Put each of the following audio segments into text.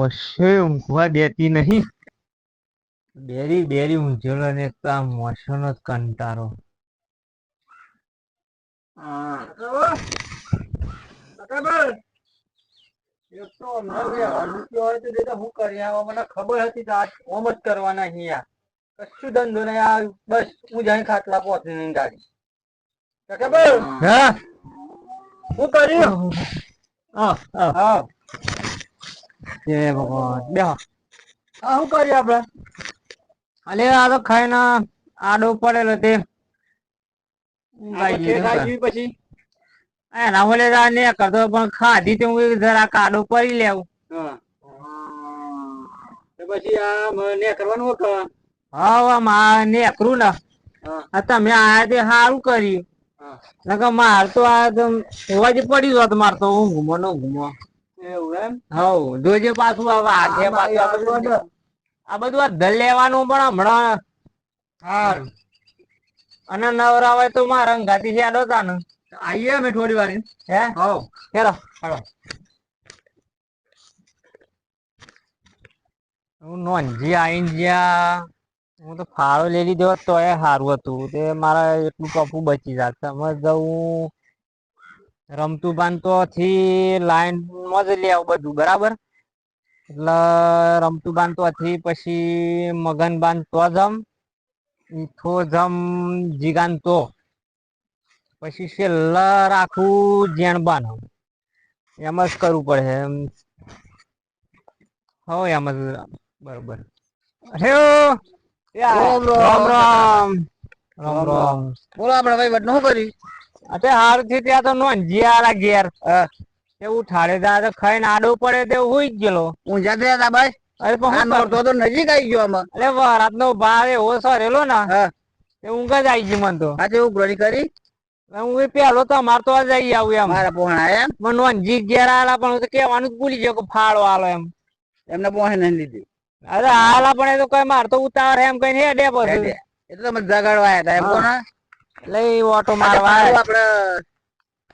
Moshe ઊંઘવા દેતી નહીં. બેરી બેરી ઊંઝેલો ને આ મોશોનો જ કંટારો ખબર હતી કે આજ ઓમ જ કરવાના અહીંયા. કશું ધંધો નહીં આ બસ હું ખાટલા પહોંચી નહીં ગાડી. હા. હું કર્યું? હા. હા. જય ભગવાન. બે શું કરીએ આપડે? અલે આ તો ખાઈને આડો પડેલો તે. પછી? ખાઈ બોલે ને કરતો પણ ખાધી તો હું જરા કાડો પડી લેવું. હા. પછી આ મને કરવાનું હા માં નેકરું ને. હા. આ તમે આયા તે સારું કર્યું. હા. નકર માર તો આ હોવા જ પડી જોત માર તો ઊંઘમો ન ઊંઘમો. એવું એમ? હવ જોજે પાછું હવે આગે પાછું આ બધું આ ધલ લેવાનું પણ હમણાં અને નવરા હોય તો મારા અંગાતી છે આડો તા આવીએ અમે થોડી વાર હે? હવ. હેરો હાલો. હું નોંધી આઈને જ્યાં. હું તો ફાળો લઈ લીધો તો તોય સારું હતું. તે મારા એટલું કપું બચી જાત. સમજ જવું રમતું બાંધતો થી લાઈનમાં જ લેવું બધું બરાબર? એટલે રમતું બાંધતો થી પછી મગન બાંધતો તો જમ ઈથો જમ જીગાંતો પછી છેલ્લા રાખું જેણ બાન એમ જ કરવું પડે એમ. હો એમ જ બરોબર. અરે રામ રામ. રામ. રામ. રામ રામ. બોલો આપડે ભાઈ વડનું શું કર્યું? અતે હારથી ત્યાં તો નોંધી આલા ઘેર. એવું તો ખાઈને આડો પડે તે હુઈ ગયેલો. ઊંઝા થયા હતા ભાઈ? અરે પણ નોરતો તો નજીક આવી ગયો આમાં. અરે વરાત નો ભાર એવો સરેલો ને તે ઊંઘ જ આવી ગઈ મને તો. આજે હું ગ્રોરી કરી? હું પેલો તો અમાર તો જઈ આવું એમ. મારા પોણા એમ? મને નોંધી ઘેર આલા પણ કેવાનું તો કહેવાનું જ ભૂલી ગયો કે ફાળો આલો એમ. એમને પોહે નહીં લીધી. અરે આલા પણ એ તો કઈ માર તો ઉતાવળ એમ કઈ હેડે પછી. એ તો તમે જગાડવા આવ્યા હતા એમ. કોના લઈ ઓટો મારવા. આપણે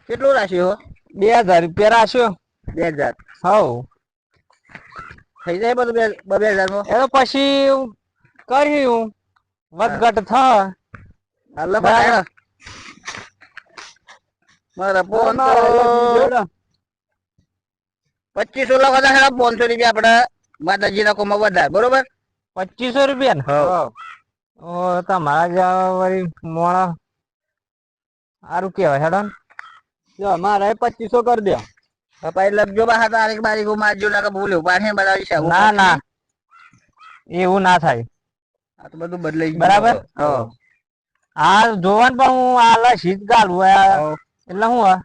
કેટલું રાખ્યું બે હજાર રૂપિયા રાખ્યો. બે હજાર. હવ. થઈ જાય બધું બે બે હજારમાં એ તો પછી કર્યું વધઘટ થ હાલો. મારા ફોન પચીસો લાખ હતા પાંચસો રૂપિયા આપડે માતાજી ના કોમાં વધારે બરોબર? પચીસો રૂપિયા ને? તમારા જેવા વળી મોણા. સારું કેવાય હેડન. જો મારે પચીસો કરી દો. પપ્પા લખજો બા તારીખ બારીખ હું મારજો ના કે ભૂલ્યો પાછી બતાવી છે ના ના. એવું ના થાય. આ તો બધું બદલાઈ ગયું. બરાબર? હા. જોવાન પણ હું આ લસી જ ગાલું એટલે હું ઈ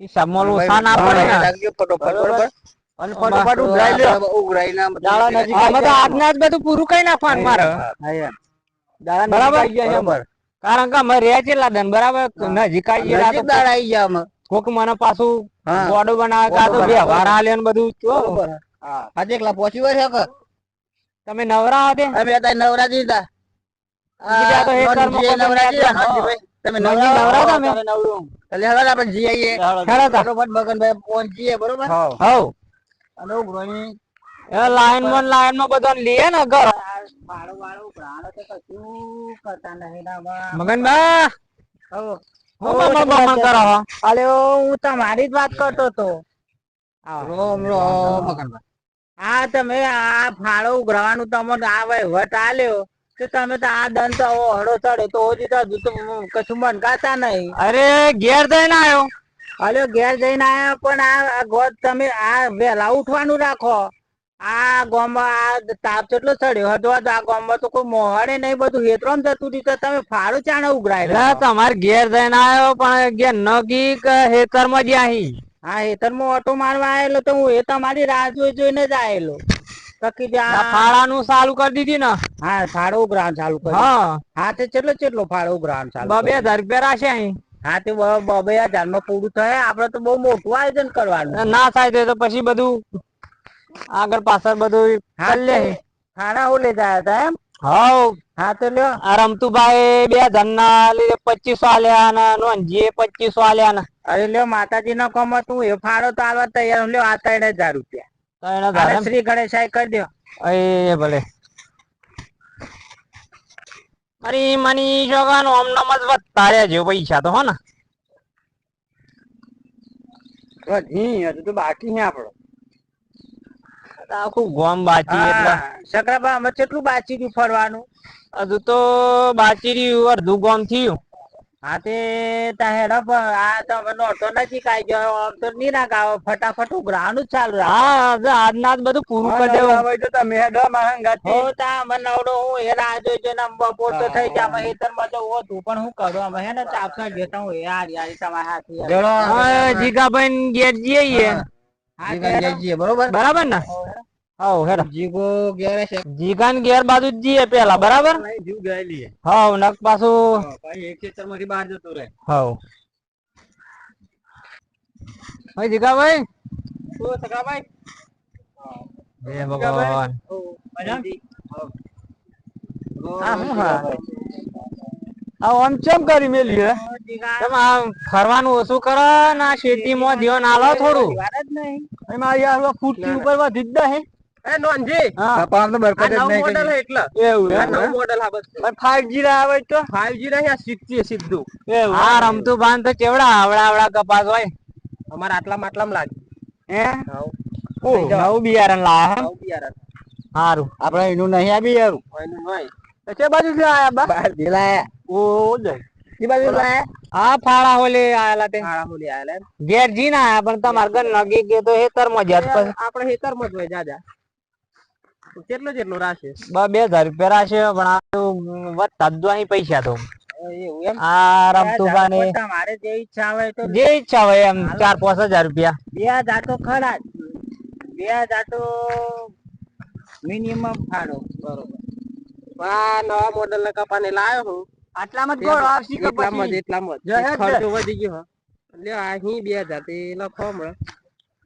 હિસાબમાં લોસા ના હા, પડે ને. લાગજો ફટોફટ બરોબર? અને ફટોફટ ઉઘરાઈ લ્યો. ઉઘરાઈ ના દાડા નજીક આમાં તો આજના જ બધું પૂરું કઈ નાખવાનું મારે. બરાબર? બરાબર કારણ કે અમે રહ્યા છે લાદન બરાબર? નજીક આવી ગયા નજીક દાડા ગયા અમે. કોક મને પાછું બોડો બનાવે કા તો વ્યવહાર આલે ને બધું જો. બરોબર. હા. આજે એકલા પહોંચી વળ્યા કે તમે નવરા હતા અમે હતા બીજા તો નવરા દીધા. તમે નવરા નવરા? તમે? એટલે હવે આપણે હેડો. મગનભાઈ પહોંચીએ બરોબર? હવ. અને ઉઘરાણી એ લાઈનમાં લાઈનમાં બધા લઈએ ને ઘર. મગનબા. હું તમારી જ વાત કરતો હતો. રોમ રોમ. હા તમે આ ફાળો ઉઘરાવાનું તમને આ વહીવટ આલ્યો. તો તમે તો આ દંત હડો ચડે તો હજી તો કશું મનકાતા નહીં. અરે ઘેર જઈને આવ્યો અરે ઘેર જઈને આવ્યો પણ આ- આ ગોદ તમે આ વહેલા ઉઠવાનું રાખો. આ ગામમાં આ તાપ કેટલો ચડ્યો હતો આ ગામમાં તો કોઈ મોહડે નહીં બધું હેતરોમ જતું રહ્યું તો તમે ફાળું ચાણે ઉઘરાય તમારે ઘેર જઈને આવ્યો પણ ઘેર નગી કે હેતરમાં જ્યાં હી હા હેતરમાં ઓટો મારવા આવેલો તો હું એ તમારી રાહ જોઈ જોઈને જ આવેલો ફાળાનું ચાલુ કરી દીધી ને? હા ફાળો ઉઘરાણ ચાલુ કરી હા. હા તે કેટલો કેટલો ફાળો ઉઘરાણ ચાલુ બે? હજાર રૂપિયા રાખે અહીં. હા તે બ- બ- હજારમાં પૂરું થાય. આપડે તો બહુ મોટું આયોજન કરવાનું. ના થાય તો પછી બધું આગળ પાછળ બધું કરી લે. ખાના હું લેતા હતા એમ? હાઉ હા તો લ્યો. આ રમતુભાઈ બે હજાર લીધે પચીસો આલ્યા ને નોંધજીએ પચીસો આલ્યા ને અરે લ્યો માતાજી નો કોમ તું એ ફાળો તો આલવા તૈયાર. લ્યો આ ત્રણ હજાર રૂપિયા. ત્રણ હજાર શ્રી ગણેશાય કરી દો એ ભલે. અરે મની જોગાનો આમ નામ જ વધતા રહ્યા જેવો પૈસા તો હો ને. હજુ તો બાકી છે આપણો. આખું ગોમ બાચી એટલે. સકરાબા અમે કેટલું બાચી રહ્યું ફરવાનું? હજુ તો બાચી રહ્યું અડધું ગોમ થયું. હા તે તા હેડો પણ આ તો અમે નોટો નથી કાઈ ગયો આમ તો નિરાક આવો ફટાફટ ઉઘરાવાનું ચાલુ રાખો. હા આજના બધું પૂરું કરી દેવું તો તમે હેડો મારા હો તા અમે નવડો હું એ રાહ જોઈ જોઈને આમ બપોર તો થઈ ગયા અમે હેતરમાં તો હોતું પણ હું કરું? અમે હે ને ચાપસા જતા હું યાર યાર તમારા હાથી. હવે જીગાભાઈ જઈએ. જઈએ બરોબર? બરાબર ને? હવ. હેડો. જીગો ઘેરે છે. જીગાન ઘેર બાજુ જ જઈએ પેલા બરાબર? જીવ ગયેલી હવ નક પાછું ભાઈ એક ખેતરમાંથી બહાર જતો રહે. હવ. ભાઈ જીગાભાઈ? શું સકાભાઈ જય ભગવાન. હા હા આવ આમ ચમ કરી મેલી હે? તમે આમ ફરવાનું ઓછું કરો ને આ શેતીમાં ધ્યાન આલો થોડું. એમાં યાર ફૂટથી ઉપર વા દીધા હે. એ નોનજી હા. આ નવું મોડેલ હે એટલે. એવું હે નવું મોડેલ હા બસ પણ 5G ના આવે તો. 5G નહીં આ 6G સીધું. એવું આ રમતું બાન તો કેવડા આવડા આવડા કપાસ હોય. અમારા આટલા માટલામાં લાગે. હે? ઓ નવું બિયારણ લાયા હે. બિયારણ. સારું આપણે એનું નહીં આ યાર કોઈનું નહીં. બાજુ થી આયા બા? બહાર દિલાયા ઓ જય ઈ બાજુ આ ફાળા હોલે આયેલા તે. ફાળા હોલી આયેલા ઘેર જી ના આયા પણ તમાર ઘર નગી ગયો તો હેતરમાં જાત પછી. આપણે જ હોય જાજા. કેટલો જેટલો રાશે બ- બે રૂપિયા રાશે પણ આ તો વધતા જ અહીં પૈસા તો. આ રમતુબા ને મારે જે ઈચ્છા હોય તો જે ઈચ્છા હોય એમ ચાર પાંચ હજાર રૂપિયા. બે જાતો ખરા જ. બે જાતો મિનિમમ ફાડો બરોબર. આ નવા મોડેલ ના કપાને લાયો હું. આટલામાં એટલામાં જ એટલામાં જ. જય હે ખર્ચો વધી ગયો. હો. એટલે અહીં બે હજાર તે લખો હમણાં.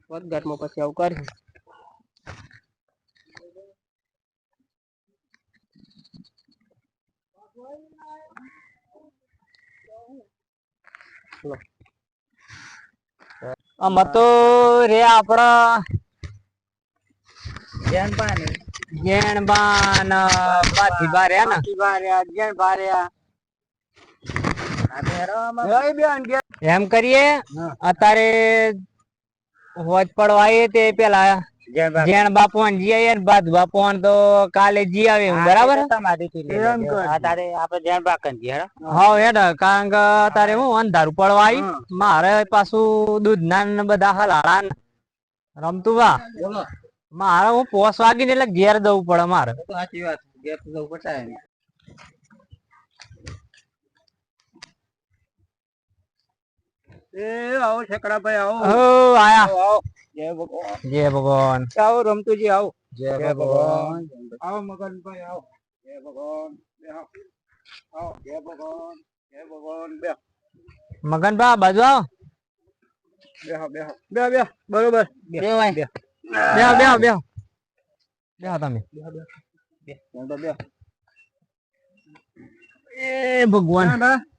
વધઘાટમાં પછી આવું કરી આમાં તો રે આપડા ધ્યાન પાને ગેણબા ને પાથી બા રહ્યા ને બાર્યા જ્ઞાન બાર્યા. એમ કરીએ અત્યારે હોજ પડવા આવીએ તે પેલા જેણ બાપુ જી આવીએ ને બાદ બાપુ તો કાલે જી આવે બરાબર? એમ કર. તારે આપડે ધ્યાન પાકન જી હા. હેડ કારણ કે અત્યારે હું અંધારું પડવા આવી મારે પાછું દૂધ ના ને બધા હલાળા રમતું વા. મારે હું પોસ વાગીને એટલે ઘેર જવું પડે મારે. સાચી વાત ઘેર જવું પટાય એ આવો છકડાભાઈ આવો. ઓ આયા. આવો જય ભગવાન. જય ભગવાન. આવો રમતુજી આવો. જય ભગવાન. આવો મગનભાઈ આવો. જય ભગવાન. બે આવો. જય ભગવાન. જય ભગવાન. બે મગનભા બાજુ આવો. બેહો બેહો બે બે બરોબર. બે બેહો બેહો બે. બે તમે. બે બેહો એ ભગવાન.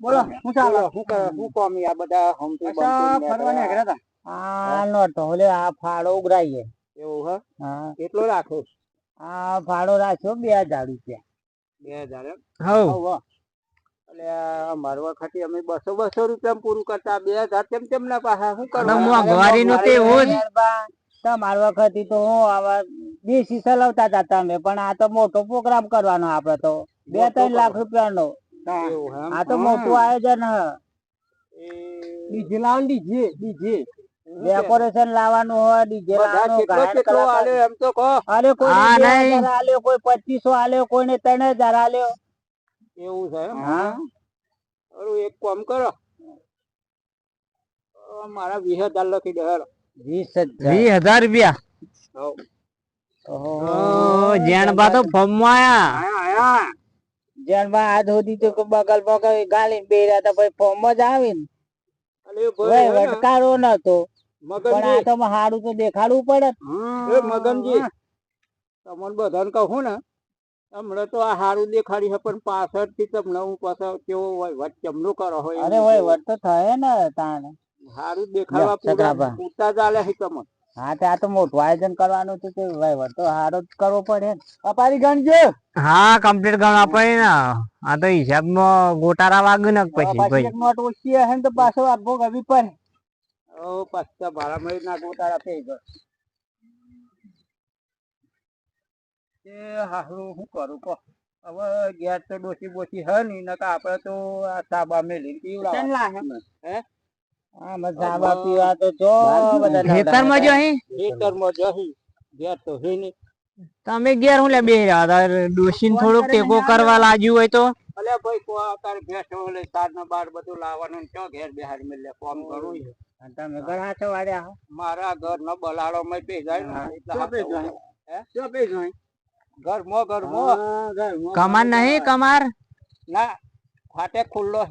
બોલો શું ચાલો? શું કરો કોમી આ બધા હમ તો ફરવા નીકળ્યા હતા? આ નોટો ઓલે આ ફાળો ઉઘરાઈએ. એવું હે? હા. કેટલો રાખો? આ ફાળો રાખ્યો બે હજાર રૂપિયા. બે હજાર એમ? હવ. એટલે અમારી વખતે અમે બસો બસો રૂપિયા પૂરું કરતા બે હજાર તેમ તેમના પાસે? શું તે. વખતે હું આવા દેશી ચલાવતા હતા તમે પણ આ તો મોટો પ્રોગ્રામ કરવાનો આપડે તો. બે ત્રણ લાખ રૂપિયાનો. આ તો મોટું આયોજન ડીજે લાવવાનું ડીજે ડીજે. ડેકોરેશન લાવવાનું હોય ડીજે લાવવાનું ગાયન કલાકાર- એમ તો કહો. આલે કોઈ હા, નહીં. હજાર કોઈ પચીસો આલ્યો કોઈને ત્રણ હજાર આલ્યો એવું છે હા. એક કામ કરો. મારા વીસ હજાર લખી દે વીસ હજાર. વીસ હજાર રૂપિયા? ઓહો. ઓ જેણબા તો ફોર્મમાં આયા. જેનમાં આજ સુધી તો બગલ બગલ ગાલી બે રહ્યા હતા પછી ફોર્મ જ આવી ને. ભાઈ વટકારો નતો. પણ આ તો હારું તો દેખાડવું પડે. મગનજી. તમને બધાને કહું ને હમણાં તો આ હારું દેખાડી છે પણ પાછળથી તમને હું પાછો કેવો હોય વટ ચમનો કરો હોય અરે હોય વટ તો થાય ને તાને હારું દેખાડવા પૂરતા ચાલે છે તમને. હા તે આ તો મોટું આયોજન કરવાનું છે તે વહીવટ તો સારો જ કરવો પડે. ને અપારી ગણજો. હા કમ્પ્લીટ ગણવા પડે ને. આ તો હિસાબમાં ગોટારા વાગ્યું ને પછી પાછી ભાઈ. એક નોટ ઓછી હે ને તો પાછો આપવો ગવી પડે. ઓ પાછા ભાડા મળી ના ગોટારા થઈ ગયો. એ હારું હું કરું કો હવે ગેસ તો ડોસી બોસી હે નહીં નકા આપણે તો આ સાબા મેલી હે હા? મત પીવા તો જો બધા ખેતરમાં જો અહીં? ખેતરમાં જહી ગેસ તો હે નહીં. તમે ઘેર હું લે બે ડોશીને થોડોક ટેકો કરવા લાગ્યું હોય તો? અલે ભાઈ કો અત્યારે ભેંસો લે તાર ના બાર બધું લાવવાનું ને ચો ઘેર બેહાર મેલે કોમ કરું છે. તમે ઘણા છો વાડ્યા મારા ઘર નો બલાડો માં પે જાય એટલે હે? પે જાય ઘર મો ઘર મો કમાર નહીં કમાર. ના ફાટે ખુલ્લો?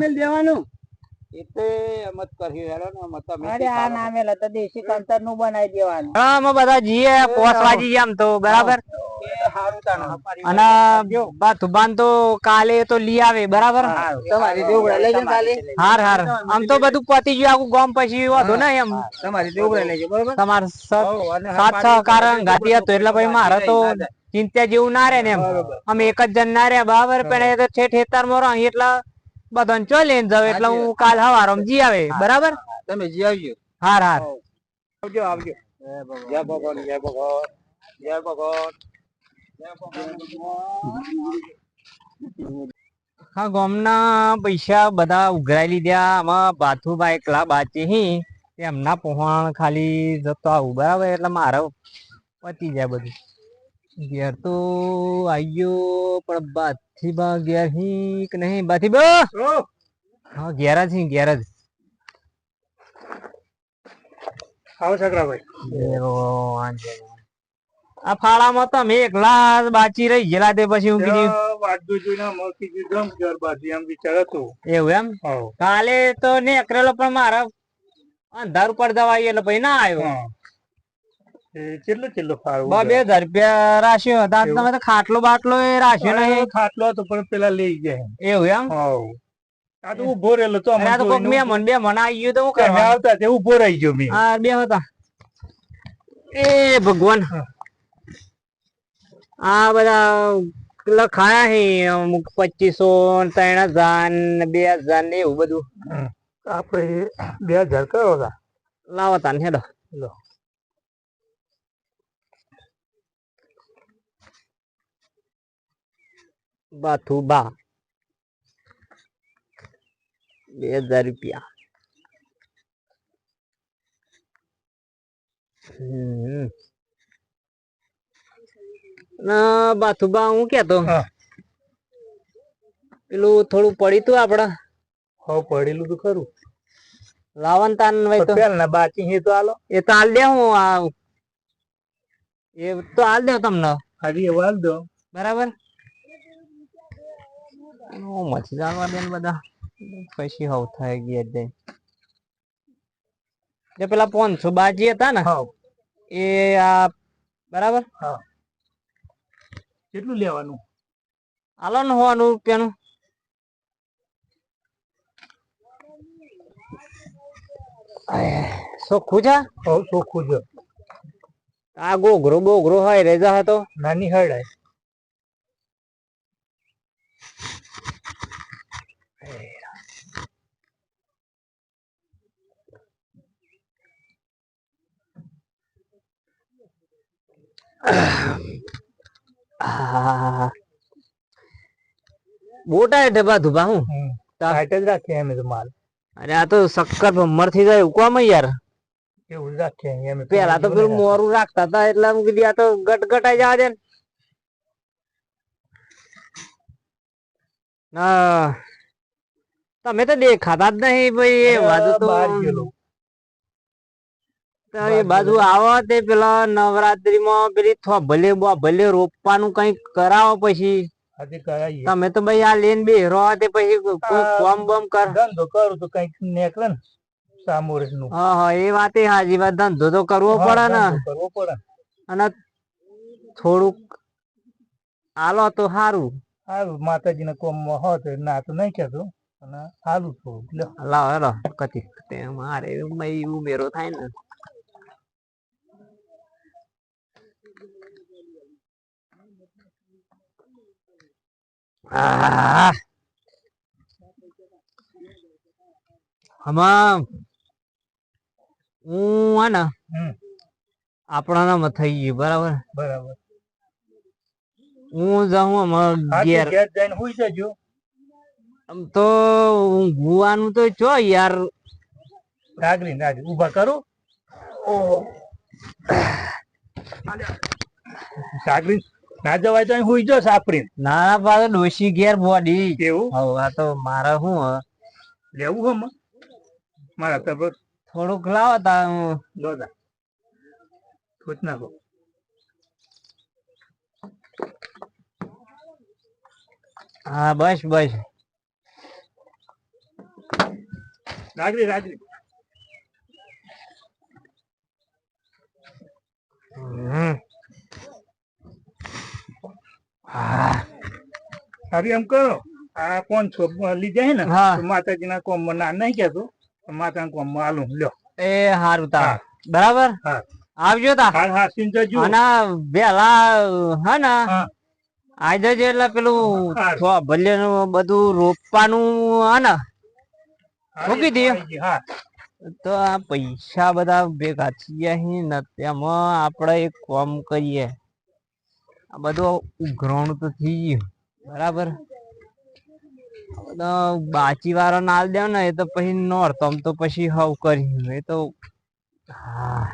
મેલ દેવાનું. કાલે તો લઈ આવે બરાબર? તમારી દેવડા લઈ જજો કાલે. હાર હાર. આમ તો બધું પતી ગયું આખું ગામ પછી વાંધો ને એમ. તમારી દેવડા લઈ જજો બરોબર? તમાર સ- હઉ, સાત સહકાર ગાતી હતો એટલે ભાઈ મારે તો ચિંતા જેવું ના રે ને એમ. અમે એક જ જણ ના રે બરાબર? પણ એ તો ઠેઠ હેતાર મોરો એટલે બધાને ચો લઈને જાવ એટલે હું કાલ હવારો જી આવે. બરાબર? તમે જી આવજો. હાર હાર. આવજો આવજો. જય ભગવાન જય ભગવાન જય ભગવાન. હા ગોમના પૈસા બધા ઉઘરાઈ લીધા. આમાં ભાથુભાઈ એકલા બાચી હી. એમના પહોંચ ખાલી જતો આવું. બરાબર? એટલે મારો પતી જાય બધું. ઘેર તો આવી પણ બાથી બા ઘેર હી કે નહીં? બાથી બા? હા ઘેર જ હી ઘેર જ. આવો છકરા ભાઈ. આ ફાળામાં તમે એકલા બાચી રહી ગયેલા તે પછી હું કીધું વાંચો જોઈને મળતી દીધો ઘર બાજી એમ વિચાર હતો. એવું એમ? કાલે તો ને અકરેલો પણ મારા અંધાર ઉપર દવાઈ એટલે પછી ના આવ્યો. કેટલો કેટલો ફાળો બ હજાર રૂપિયા રાખ્યો હતા તમે તો ખાટલો બાટલો એ રાખ્યો નહીં. ખાટલો હતો પણ પેલા લઈ ગયા એવું એમ? આ તો ઊભો રહેલો તો અરે તો કોક બે બે મન આવી ગયું તો હું કરવા આવતા તે ઊભો રહી ગયો મેં. હા બે હતા. એ ભગવાન. આ બધા લખાયા હે અમુક પચીસો ત્રણ હજાર બે હજાર ને એવું બધું. આપણે બે હજાર કરો હતા? લાવો તાન હેડો. લો. બા બે હજાર રૂપિયા. ના બાથુબા હું કેતો? પેલું થોડું પડી તું આપડે? હવ પડેલું તો ખરું. લાવન તાન ભાઈ તો. પેલા બાકી હે તો આલો. એ તો હાલ દે હું આ એ તો હાલ દે તમને. હરી એ વાલ દો. બરાબર? મચ્છી જાણવા દે બધા. પછી હવ થઈ ગયા દે જે પેલા પોનસો બાજી હતા ને એ આ બરાબર? હા. કેટલું લેવાનું? હાલો ને હોવાનું રૂપિયાનું સોખું છે? હવ ચોખ્ખું છે. આ ગોઘરો બોઘરો હોય રેજા હતો. નાની હળાય બોટા એટલે ધુબા હું? ટાઈટ જ રાખીએ અમે તો માલ. અરે આ તો સક્કર ભમર થઈ જાય એવું યાર. એવું રાખીએ અમે પેલા તો પેલું મોરું રાખતા હતા એટલે આમ કીધી આ તો ગટગટાઈ જવા દે ને. તમે તો દેખાતા જ નહીં ભાઈ એ વાત તો બહાર ગયેલો. તો એ બાજુ આવો તે પેલા નવરાત્રીમાં પેલી થો ભલે ભલે રોપવાનું કંઈક કરાવો પછી. તમે તો ભાઈ આ લેન બે હેરો તે પછી કોમ બોમ કર. ધંધો કરું તો કંઈક નીકળે ને સામોરસનું હા હા એ વાત એ હાજી વાત. ધંધો તો કરવો પડે ને. કરવો પડે. અને થોડુંક આલો તો સારું સારું માતાજી ને કોમમાં હોત ના તો નહીં કેતો અને સારું થોડુંક. લાવ હેલો કતી મારે ઉમેરો થાય ને. આહ. આમાં હું આ ને આપણાના માં થઈ ગયું બરાબર? બરાબર. હું જાઉં અમાર ઘેર. ઘેર જઈને હુઈ જજો. આમ તો ગુવાનું તો ચો યાર. નાગરી નાગરી ઊભા કરો. સાગરી ના જવાય તો હુઈ જો સાપરીને. નાના પાસે ડોશી ઘેર બોડી. કેવું હવે આ તો મારે શું હે, લેવું હમ મારા તો થોડુંક લાવો તા હું. દોદા થોત નાખો. હા બસ બસ. નાગરી નાગરી હમ. હા. એમ કરો આ કોણ છો? લીધે હે ને? હા. ના માતાજીના કોમમાં ના નહીં કેતો માતા કોમમાં આલું લ્યો. એ હારું તા બરાબર? આવજો તા. હા હા સિંહ જજો અને વેલા હા ને? આજે જે એટલે પેલું છો ભલે બધું રોપવાનું હે ને? મૂકી દે. હા. તો આ પૈસા બધા ભેગા થયા હી ને તેમાં આપણે એક કામ કરીએ. આ બધું ઉઘરાણું તો થઈ ગયું. બરાબર? બાચી વાળો નાલ દે ને, એ તો પછી નોરતમ તો પછી હવ કરી. એ તો હા.